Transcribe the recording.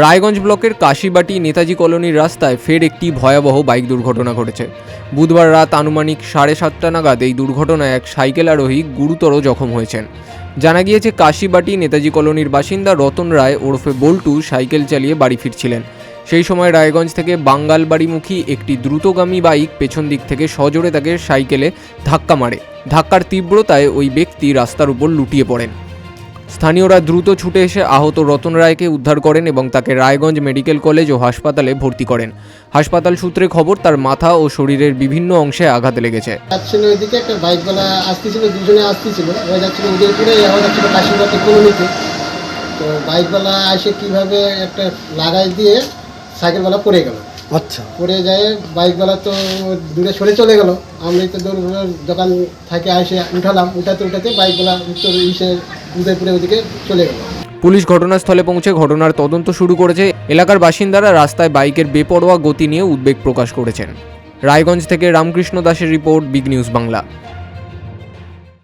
রায়গঞ্জ ব্লকের কাশিবাটি নেতাজি কলোনির রাস্তায় ফের একটি ভয়াবহ বাইক দুর্ঘটনা ঘটেছে। বুধবার রাত আনুমানিক সাড়ে সাতটা নাগাদ এই দুর্ঘটনায় এক সাইকেল আরোহী গুরুতর জখম হয়েছেন। জানা গিয়েছে, কাশিবাটি নেতাজি কলোনির বাসিন্দা রতন রায় ওরফে বল্টু সাইকেল চালিয়ে বাড়ি ফিরছিলেন। সেই সময় রায়গঞ্জ থেকে বাঙ্গালবাড়িমুখী একটি দ্রুতগামী বাইক পেছন দিক থেকে সজোরে তাকে সাইকেলে ধাক্কা মারে। ধাক্কার তীব্রতায় ওই ব্যক্তি রাস্তার উপর লুটিয়ে পড়েন। স্থানীয়রা দ্রুত ছুটে এসে আহত রতন রায়কে উদ্ধার করেন এবং তাকে রায়গঞ্জ মেডিকেল কলেজ ও হাসপাতালে ভর্তি করেন। হাসপাতাল সূত্রে খবর তার মাথা ও শরীরের বিভিন্ন অংশে আঘাত লেগেছে। যাচ্ছিল ওইদিকে একটা বাইকওয়ালা আসতেছিল দুজনে আসতেছিল ওরা যাচ্ছিল উদয়পুরে এরা যাচ্ছিল কাশিমবাটি কলোনিতে তো বাইকওয়ালা এসে কীভাবে একটা লাগাই দিয়ে সাইকেলওয়ালা পড়ে গেল। আচ্ছা। পড়ে যায় বাইকওয়ালা তো দূরে সরে চলে গেল। আমি তো দৌড় দোকান থেকে এসে উঠালাম। উঠাতে উঠাতে বাইকওয়ালা উত্তর ইসে উদয়পুরে ওদিকে চলে গেল। পুলিশ ঘটনাস্থলে পৌঁছে ঘটনার তদন্ত শুরু করেছে এলাকার বাসিন্দারা রাস্তায় বাইকের বেপরোয়া গতি নিয়ে উদ্বেগ প্রকাশ করেছেন। রায়গঞ্জ থেকে রামকৃষ্ণ দাসের রিপোর্ট বিগ নিউজ বাংলা।